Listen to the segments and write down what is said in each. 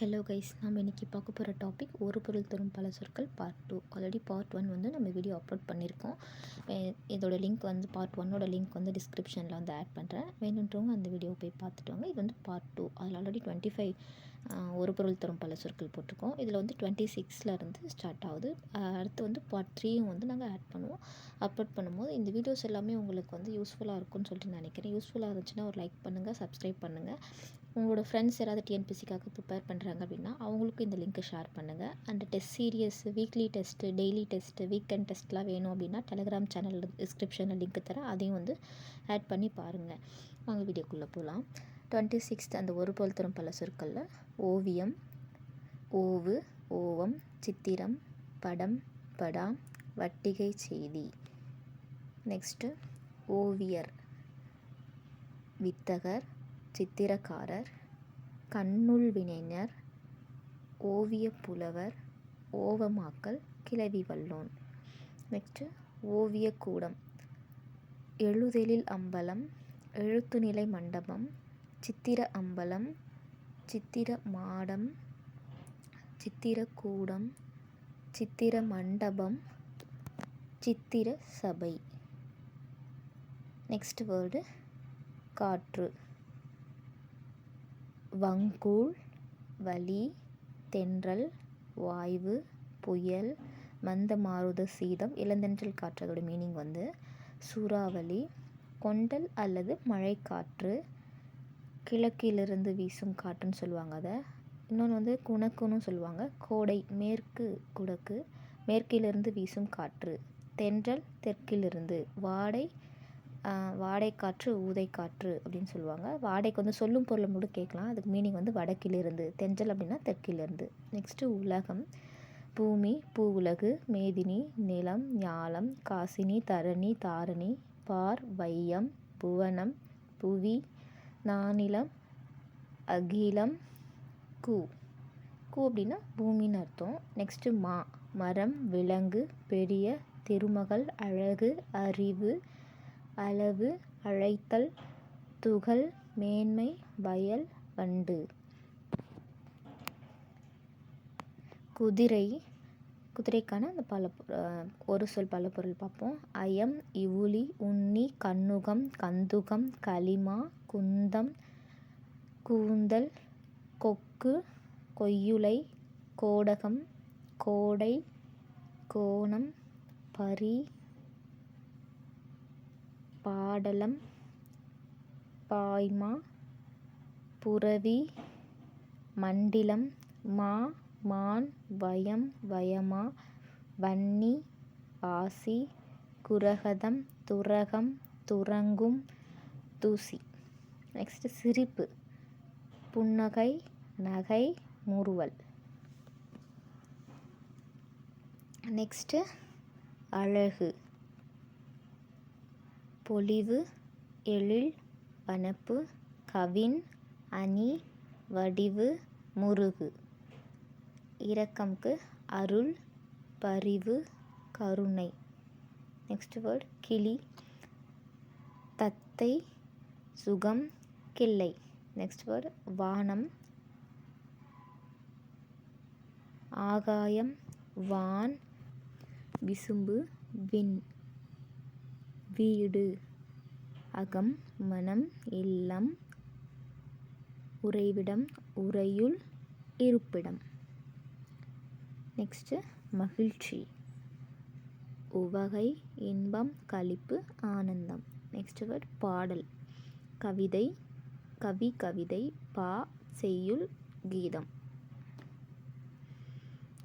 Hello guys நம்ம இன்றைக்கி பார்க்க போகிற டாபிக் ஒரு பொருள் தரும் பல சொற்கள் part two already part one வந்து நம்ம வீடியோ அப்லோட் பண்ணியிருக்கோம். இதோட லிங்க் வந்து பார்ட் ஒன்னோட லிங்க் வந்து டிஸ்கிரிப்ஷனில் வந்து ஆட் பண்ணுறேன் வேணுன்றவங்க அந்த வீடியோ போய் பார்த்துட்டு வாங்க. இது வந்து பார்ட் டூ அதில் ஆல்ரெடி டுவெண்ட்டி ஃபைவ் ஒரு பொருள் தரும் பல சொற்கள் போட்டிருக்கோம். இதில் வந்து டுவெண்ட்டி சிக்ஸில் இருந்து ஸ்டார்ட் ஆகுது. அடுத்து வந்து பார்ட் த்ரீயும் வந்து நாங்கள் ஆட் பண்ணுவோம். அப்லோட் பண்ணும்போது இந்த வீடியோஸ் எல்லாமே உங்களுக்கு வந்து யூஸ்ஃபுல்லாக இருக்கும்னு சொல்லிட்டு நினைக்கிறேன். யூஸ்ஃபுல்லாக இருந்துச்சுன்னா ஒரு லைக் பண்ணுங்கள் சப்ஸ்கிரைப் பண்ணுங்கள் உங்களோட ஃப்ரெண்ட்ஸ் யாராவது டிஎன்பிசிக்காக ப்ரிப்பேர் பண்ணுறாங்க அப்படின்னா அவங்களுக்கும் இந்த லிங்க்கை ஷேர் பண்ணுங்கள் and test series weekly test daily test weekend டெஸ்ட்லாம் வேணும் அப்படின்னா டெலிகிராம் சேனல் டிஸ்கிரிப்ஷனில் லிங்க் தரேன். அதையும் வந்து ஆட் பண்ணி பாருங்கள் வாங்க வீடியோக்குள்ளே போகலாம் டுவெண்ட்டி சிக்ஸ்த் அந்த ஒரு போல் தரும் பல சொற்களில். ஓவியம் ஓவு ஓவம் சித்திரம் படம் படாம் வட்டிகை செய்தி. நெக்ஸ்ட்டு ஓவியர் வித்தகர் சித்திரக்காரர் கண்ணுள் வினைஞர் ஓவியப் புலவர் ஓவமாக்கல் கிளவி வல்லோன். நெக்ஸ்ட்டு ஓவியக்கூடம் எழுதெழில் அம்பலம் எழுத்துநிலை மண்டபம் சித்திர அம்பலம் சித்திர மாடம் சித்திரக்கூடம் சித்திர மண்டபம் சித்திர சபை. நெக்ஸ்ட் வேர்டு காற்று. வங்கூழ் வலி தென்றல் வாய்வு புயல் மந்த மாருத சீதம் இளந்தென்றல் காற்றதோட மீனிங் வந்து சூறாவளி கொண்டல் அல்லது மழைக்காற்று கிழக்கிலிருந்து வீசும் காற்றுன்னு சொல்லுவாங்க அதை. இன்னொன்று வந்து குணக்குன்னு சொல்லுவாங்க. கோடை மேற்கு குடக்கு மேற்கிலிருந்து வீசும் காற்று. தென்றல் தெற்கிலிருந்து வாடை வாடைக்காற்று ஊதைக்காற்று அப்படின்னு சொல்லுவாங்க. வாடைக்கு வந்து சொல்லும் பொருளை கூட கேட்கலாம். அதுக்கு மீனிங் வந்து வடக்கிலிருந்து தென்றல் அப்படின்னா தெற்கிலிருந்து. நெக்ஸ்ட்டு உலகம். பூமி பூ உலகு மேதினி நிலம் ஞாலம் காசினி தரணி தாரணி பார் வையம் புவனம் புவி நானிலம் அகிலம் கூ. கூ அப்படின்னா பூமின்னு அர்த்தம். நெக்ஸ்ட்டு மா மரம் விலங்கு பெரிய திருமகள் அழகு அறிவு அளவு அழைத்தல் துகள் மேன்மை வயல் வண்டு. குதிரை குதிரைக்கான அந்த பல ஒரு சொல் பல பொருள் பார்ப்போம். அயம் இவுளி உண்ணி கண்ணுகம் கந்துகம் களிமா குந்தம் கூந்தல் கொக்கு கொய்யுலை கோடகம் கோடை கோணம் பரி பாடலம் பாய்மா புரவி மண்டிலம் மா மான் வயம் வயமா வன்னி வாசி குரகதம் துரகம் துரங்கும் தூசி. நெக்ஸ்ட்டு சிரிப்பு. புன்னகை நகை முறுவல். நெக்ஸ்ட்டு அழகு. பொலிவு எழில் வனப்பு கவின் அணி வடிவு முருகு. இரக்கம்க்கு அருள் பரிவு கருணை. நெக்ஸ்ட் வேர்ட் கிளி. தத்தை சுகம் கிள்ளை. நெக்ஸ்ட் வேர்ட் வானம். ஆகாயம் வான். விசும்பு விண். வீடு. அகம் மனம் இல்லம். உறைவிடம் உறையுள் இருப்பிடம். நெக்ஸ்ட்டு மகிழ்ச்சி. உவகை இன்பம் களிப்பு ஆனந்தம். நெக்ஸ்ட் வேர்ட் பாடல். கவிதை கவி கவிதை பா செய்யுள் கீதம்.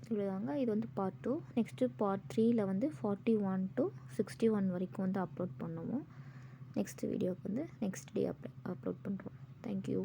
இவ்வளோதாங்க இது வந்து பார்ட் டூ நெக்ஸ்ட்டு பார்ட் த்ரீயில் வந்து forty one to sixty one வரைக்கும் வந்து அப்லோட் பண்ணுவோம். நெக்ஸ்ட் வீடியோவுக்கு வந்து நெக்ஸ்ட் டே அப்லோ அப்லோட் பண்ணுறோம் தேங்க்யூ